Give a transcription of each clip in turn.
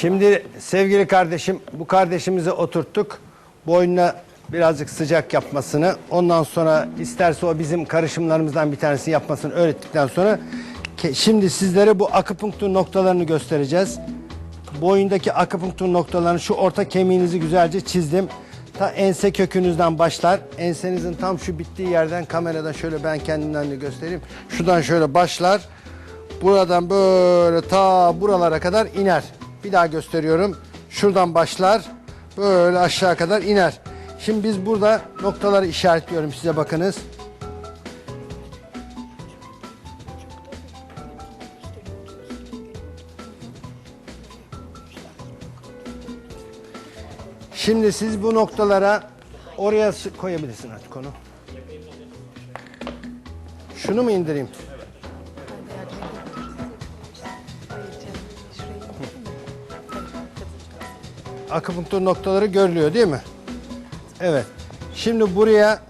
Şimdi sevgili kardeşim bu kardeşimizi oturttuk. Boynuna birazcık sıcak yapmasını ondan sonra isterse o bizim karışımlarımızdan bir tanesini yapmasını öğrettikten sonra şimdi sizlere bu akupunktur noktalarını göstereceğiz. Boyundaki akupunktur noktalarını şu orta kemiğinizi güzelce çizdim. Ta ense kökünüzden başlar. Ensenizin tam şu bittiği yerden kameradan şöyle ben kendimden de göstereyim. Şuradan şöyle başlar. Buradan böyle ta buralara kadar iner. Bir daha gösteriyorum. Şuradan başlar. Böyle aşağı kadar iner. Şimdi biz burada noktaları işaretliyorum size bakınız. Şimdi siz bu noktalara oraya koyabilirsin artık onu. Şunu mu indireyim? Akupunktur noktaları görülüyor değil mi? Evet. Şimdi buraya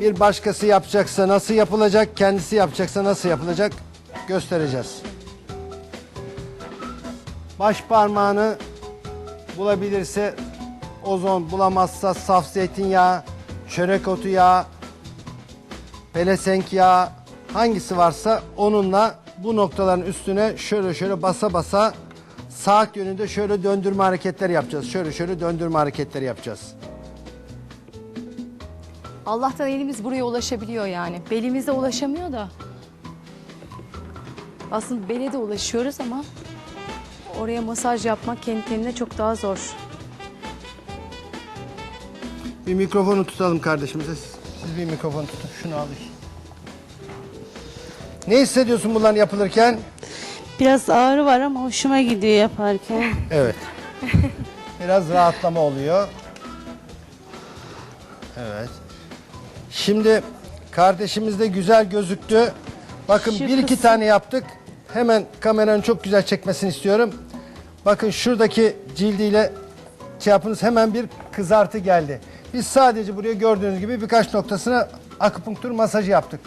bir başkası yapacaksa nasıl yapılacak, kendisi yapacaksa nasıl yapılacak göstereceğiz. Baş parmağını bulabilirse ozon, bulamazsa saf zeytinyağı, çörek otu yağı, pelesenk yağı hangisi varsa onunla bu noktaların üstüne şöyle şöyle basa basa saat yönünde şöyle döndürme hareketleri yapacağız. Şöyle şöyle döndürme hareketleri yapacağız. Allah'tan elimiz buraya ulaşabiliyor yani. Belimize ulaşamıyor da. Aslında bele de ulaşıyoruz ama oraya masaj yapmak kendi kendine çok daha zor. Bir mikrofonu tutalım kardeşimize. Siz, siz bir mikrofon tutun. Şunu al. Ne hissediyorsun bunlar yapılırken? Biraz ağrı var ama hoşuma gidiyor yaparken. Evet. Biraz rahatlama oluyor. Evet. Şimdi kardeşimiz de güzel gözüktü. Bakın Şu bir iki kısım- tane yaptık. Hemen kameranın çok güzel çekmesini istiyorum. Bakın şuradaki cildiyle şey yapınız hemen bir kızartı geldi. Biz sadece buraya gördüğünüz gibi birkaç noktasına akupunktur masajı yaptık.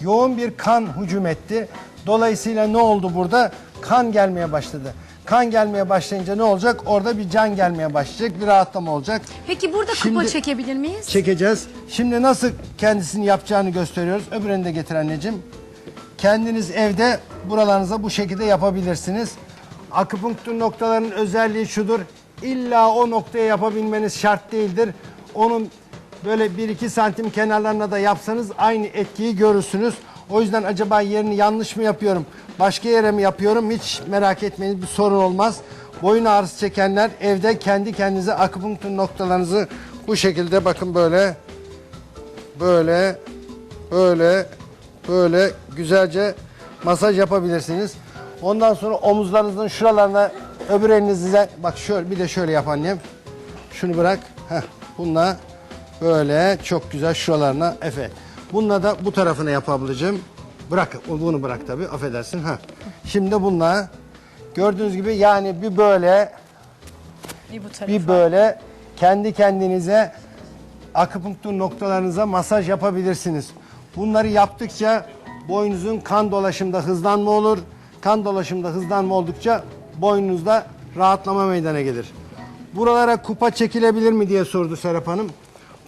Yoğun bir kan hücum etti. Dolayısıyla ne oldu burada? Kan gelmeye başladı. Kan gelmeye başlayınca ne olacak? Orada bir can gelmeye başlayacak, bir rahatlama olacak. Peki burada Şimdi- kupa çekebilir miyiz? Çekeceğiz. Şimdi nasıl kendisini yapacağını gösteriyoruz. Öbürünü de getir anneciğim. Kendiniz evde buralarınıza bu şekilde yapabilirsiniz. Akupunktur noktalarının özelliği şudur. İlla o noktaya yapabilmeniz şart değildir. Onun böyle 1-2 santim kenarlarına da yapsanız aynı etkiyi görürsünüz. O yüzden acaba yerini yanlış mı yapıyorum, başka yere mi yapıyorum hiç merak etmeyin bir sorun olmaz. Boyun ağrısı çekenler evde kendi kendinize akupunktur noktalarınızı bu şekilde bakın böyle böyle böyle böyle güzelce masaj yapabilirsiniz. Ondan sonra omuzlarınızın şuralarına öbür elinizle bak şöyle bir de şöyle yap annem. Şunu bırak. Heh, bununla böyle çok güzel şuralarına efe. Bununla da bu tarafına yap ablacığım. Bırak bunu bırak tabii affedersin. Ha. Şimdi bununla gördüğünüz gibi yani bir böyle Bir bu tarafa. bir böyle kendi kendinize akupunktur noktalarınıza masaj yapabilirsiniz. Bunları yaptıkça boynunuzun kan dolaşımda hızlanma olur. Kan dolaşımda hızlanma oldukça boynunuzda rahatlama meydana gelir. Buralara kupa çekilebilir mi diye sordu Serap Hanım.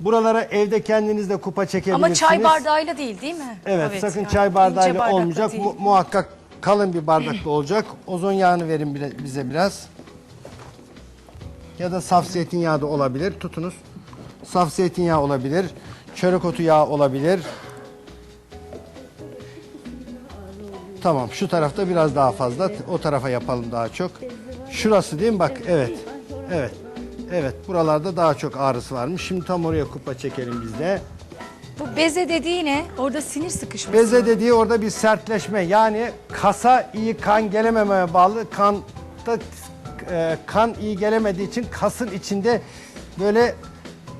Buralara evde kendiniz de kupa çekebilirsiniz. Ama çay bardağıyla değil değil mi? Evet, sakın yani çay ince bardağıyla bardakla olmayacak. değil. Mu- muhakkak kalın bir bardakta olacak. Ozon yağını verin bile- bize biraz. Ya da saf zeytinyağı da olabilir. Tutunuz. Saf zeytinyağı olabilir. Çörek otu yağı olabilir. Tamam şu tarafta biraz daha fazla. O tarafa yapalım daha çok. Şurası değil mi? Bak evet. Evet. Evet buralarda daha çok ağrısı varmış. Şimdi tam oraya kupa çekelim biz de. Bu beze dediği ne? Orada sinir sıkışması. Beze dediği orada bir sertleşme yani kasa iyi kan gelememeye bağlı kanda e, kan iyi gelemediği için kasın içinde böyle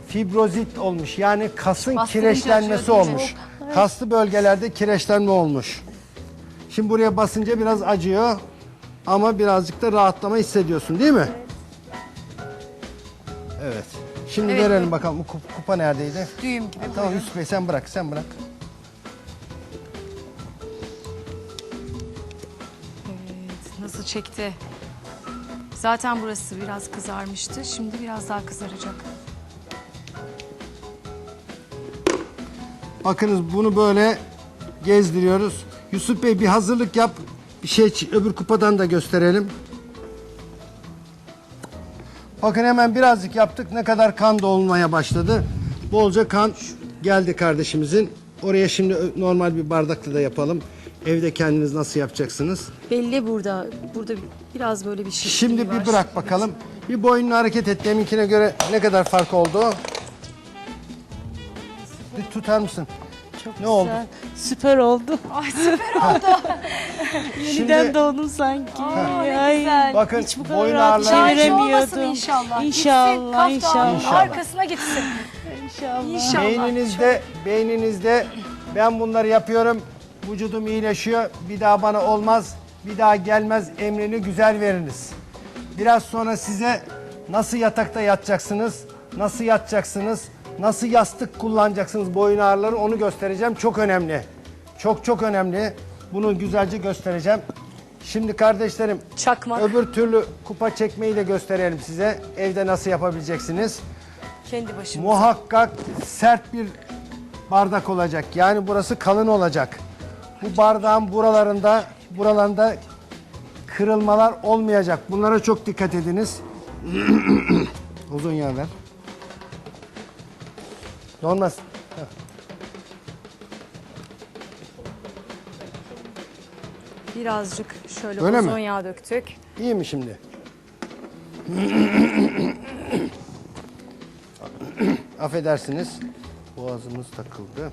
fibrozit olmuş yani kasın Bastırınca kireçlenmesi acıyor değil mi? olmuş. Kaslı bölgelerde kireçlenme olmuş. Şimdi buraya basınca biraz acıyor ama birazcık da rahatlama hissediyorsun değil mi? Şimdi Evet, verelim evet. bakalım bu kup- kupa neredeydi? Düğüm gibi. Tamam buyurun. Yusuf Bey sen bırak sen bırak. Evet, nasıl çekti? Zaten burası biraz kızarmıştı. Şimdi biraz daha kızaracak. Bakınız bunu böyle gezdiriyoruz. Yusuf Bey bir hazırlık yap. Bir şey öbür kupadan da gösterelim. Bakın hemen birazcık yaptık. Ne kadar kan dolmaya başladı. Bolca kan geldi kardeşimizin. Oraya şimdi normal bir bardakla da yapalım. Evde kendiniz nasıl yapacaksınız? Belli burada. Burada biraz böyle bir şişkinliği Şimdi var. bir bırak bakalım. Bir boynunu hareket et. Deminkine göre ne kadar fark oldu? Bir tutar mısın? Çok Ne güzel. oldu? Süper oldu. Ay süper oldu. Yeniden Şimdi- doğdum sanki. ne Ay, güzel. Bakın hiç bu kadar boyun rahat Şarj çeviremiyordum. olmasın inşallah. İnşallah, Gitsin, kaftanın inşallah. arkasına gitsin. İnşallah. İnşallah. Beyninizde, beyninizde ben bunları yapıyorum. Vücudum iyileşiyor. Bir daha bana olmaz. Bir daha gelmez emrini güzel veriniz. Biraz sonra size nasıl yatakta yatacaksınız, nasıl yatacaksınız, nasıl yastık kullanacaksınız boyun ağrıları onu göstereceğim. Çok önemli. Çok çok önemli. Bunu güzelce göstereceğim. Şimdi kardeşlerim Çakmak. öbür türlü kupa çekmeyi de gösterelim size. Evde nasıl yapabileceksiniz. Kendi başımıza. Muhakkak sert bir bardak olacak. Yani burası kalın olacak. Bu bardağın buralarında buralarında kırılmalar olmayacak. Bunlara çok dikkat ediniz. Uzun yağ ver. Olmaz. Birazcık şöyle Öyle mi? uzun yağ döktük. İyi mi şimdi? Affedersiniz. Boğazımız takıldı.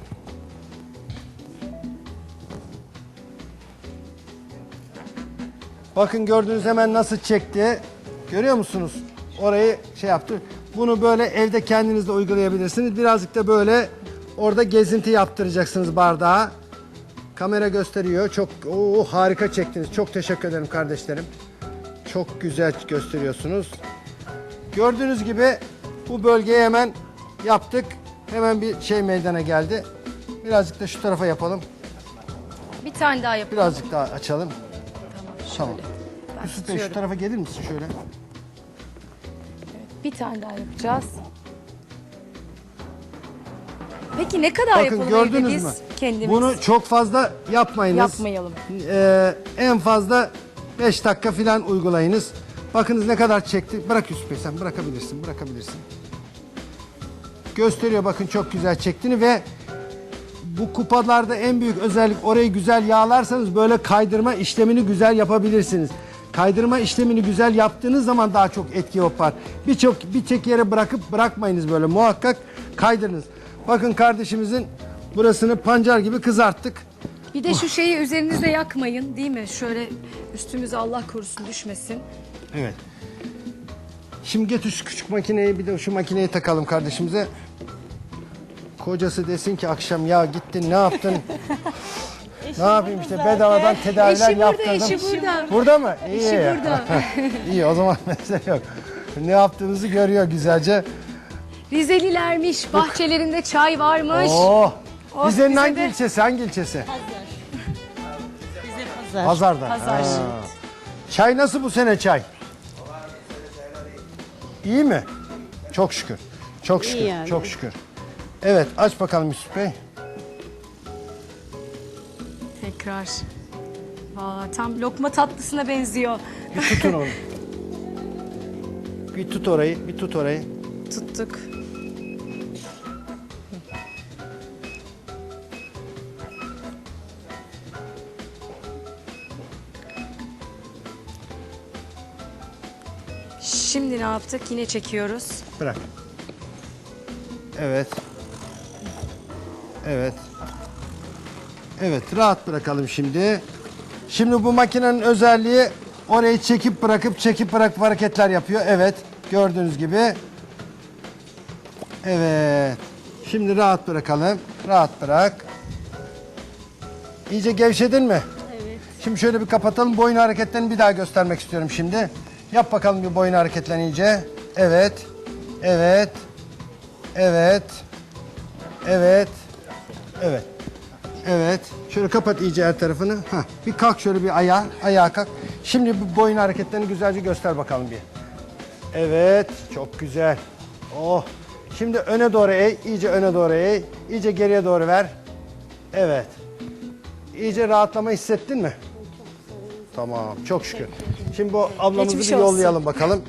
Bakın gördüğünüz hemen nasıl çekti. Görüyor musunuz? Orayı şey yaptı. Bunu böyle evde kendiniz de uygulayabilirsiniz. Birazcık da böyle orada gezinti yaptıracaksınız bardağa. Kamera gösteriyor. Çok oo, harika çektiniz. Çok teşekkür ederim kardeşlerim. Çok güzel gösteriyorsunuz. Gördüğünüz gibi bu bölgeyi hemen yaptık. Hemen bir şey meydana geldi. Birazcık da şu tarafa yapalım. Bir tane daha yapalım. Birazcık daha açalım. Tamam. Ben Yusuf Bey şu tutuyorum. tarafa gelir misin şöyle? Bir tane daha yapacağız. Peki ne kadar Bakın yapalım gördünüz evde biz mü? Kendimiz? Bunu çok fazla yapmayınız. Yapmayalım. Ee, en fazla 5 dakika falan uygulayınız. Bakınız ne kadar çekti. Bırak Yusuf Bey sen bırakabilirsin, bırakabilirsin. Gösteriyor bakın çok güzel çektiğini ve bu kupalarda en büyük özellik orayı güzel yağlarsanız böyle kaydırma işlemini güzel yapabilirsiniz. Kaydırma işlemini güzel yaptığınız zaman daha çok etki yapar. Birçok bir tek yere bırakıp bırakmayınız böyle muhakkak kaydırınız. Bakın kardeşimizin burasını pancar gibi kızarttık. Bir de şu şeyi üzerinizde yakmayın değil mi? Şöyle üstümüze Allah korusun düşmesin. Evet. Şimdi getir şu küçük makineyi bir de şu makineyi takalım kardeşimize. Kocası desin ki akşam ya gittin ne yaptın? ne yapayım işte bedavadan tedaviler Eşi burada, yaptırdım. eşi burada. Burada mı? İyi. Eşi burada. İyi o zaman mesele yok. Ne yaptığımızı görüyor güzelce. Rizelilermiş, bahçelerinde çay varmış. Oh. Oh, Rize'nin hangi de- ilçesi? Hangi ilçesi? Bize pazar. Pazarda. Pazar. Ha. Çay nasıl bu sene çay? İyi mi? Çok şükür. Çok şükür. yani. Çok şükür. Evet aç bakalım Yusuf Bey. Tekrar. Aa, tam lokma tatlısına benziyor. Bir tutun onu. bir tut orayı, bir tut orayı. Tuttuk. Ne yaptık? Yine çekiyoruz. Bırak. Evet. Evet. Evet, rahat bırakalım şimdi. Şimdi bu makinenin özelliği orayı çekip bırakıp çekip bırakıp hareketler yapıyor. Evet, gördüğünüz gibi. Evet. Şimdi rahat bırakalım. Rahat bırak. İyice gevşedin mi? Evet. Şimdi şöyle bir kapatalım. Boyun hareketlerini bir daha göstermek istiyorum şimdi. Yap bakalım bir boyun hareketlerini iyice. Evet. Evet. Evet. Evet. Evet. Evet. Şöyle kapat iyice her tarafını. Hah. Bir kalk şöyle bir ayağa. Ayağa kalk. Şimdi bu boyun hareketlerini güzelce göster bakalım bir. Evet, çok güzel. Oh. Şimdi öne doğru eğ, iyice öne doğru eğ, iyice geriye doğru ver. Evet. İyice rahatlama hissettin mi? Tamam, çok şükür. Şimdi bu ablamızı Geçmiş bir olsun. yollayalım bakalım.